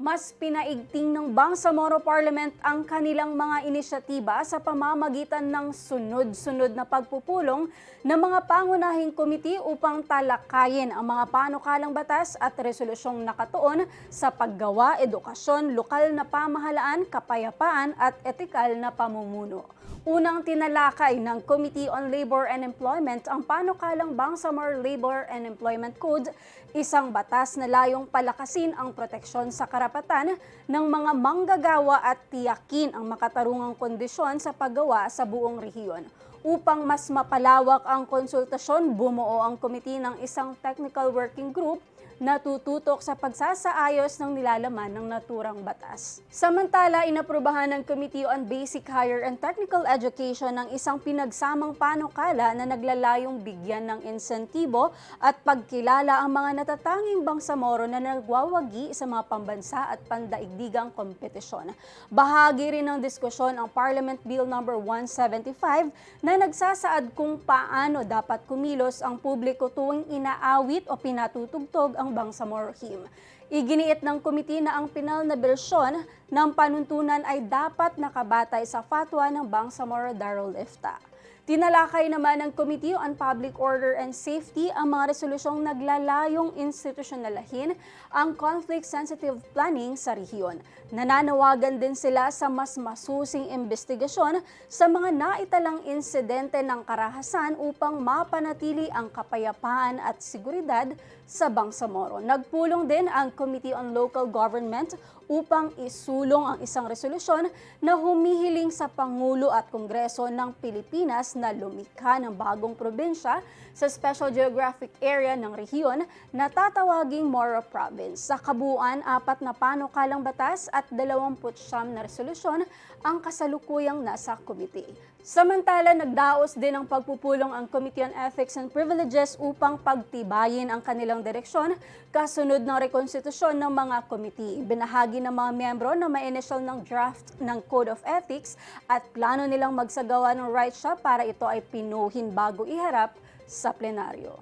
Mas pinaigting ng Bangsamoro Parliament ang kanilang mga inisyatiba sa pamamagitan ng sunod-sunod na pagpupulong ng mga pangunahing komite upang talakayin ang mga panukalang batas at resolusyong nakatuon sa paggawa, edukasyon, lokal na pamahalaan, kapayapaan at etikal na pamumuno. Unang tinalakay ng Committee on Labor and Employment ang panukalang Bangsamoro Labor and Employment Code, isang batas na layong palakasin ang proteksyon sa karapatan ng mga manggagawa at tiyakin ang makatarungang kondisyon sa paggawa sa buong rehiyon. Upang mas mapalawak ang konsultasyon, bumuo ang komite ng isang technical working group na tututok sa pagsasaayos ng nilalaman ng naturang batas. Samantala, inaprubahan ng Committee on Basic Higher and Technical Education ng isang pinagsamang panukala na naglalayong bigyan ng insentibo at pagkilala ang mga natatanging bangsamoro na nagwawagi sa mga pambansa at pandaigdigang kompetisyon. Bahagi rin ng diskusyon ang Parliament Bill No. 175 na nagsasaad kung paano dapat kumilos ang publiko tuwing inaawit o pinatutugtog ang Bangsamoro Hymn. Iginiit ng komite na ang pinal na bersyon ng panuntunan ay dapat nakabatay sa fatwa ng Bangsamoro Darul Ifta. Tinalakay naman ng Committee on Public Order and Safety ang mga resolusyong naglalayong institusyonalahin ang conflict-sensitive planning sa rehiyon. Nananawagan din sila sa mas masusing investigasyon sa mga naitalang insidente ng karahasan upang mapanatili ang kapayapaan at seguridad sa Bangsamoro. Nagpulong din ang Committee on Local Government upang isulong ang isang resolusyon na humihiling sa Pangulo at Kongreso ng Pilipinas na lumikha ng bagong probinsya sa Special Geographic Area ng rehiyon na tatawaging Moro Province. Sa kabuuan, apat na panukalang batas at 29 na resolusyon ang kasalukuyang nasa komite. Samantala, nagdaos din ang pagpupulong ang Committee on Ethics and Privileges upang pagtibayin ang kanilang direksyon kasunod ng rekonstitusyon ng mga komite. Binahagi ng mga miyembro na may initial ng draft ng Code of Ethics at plano nilang magsagawa ng right shop para ito ay pinuhin bago iharap sa plenaryo.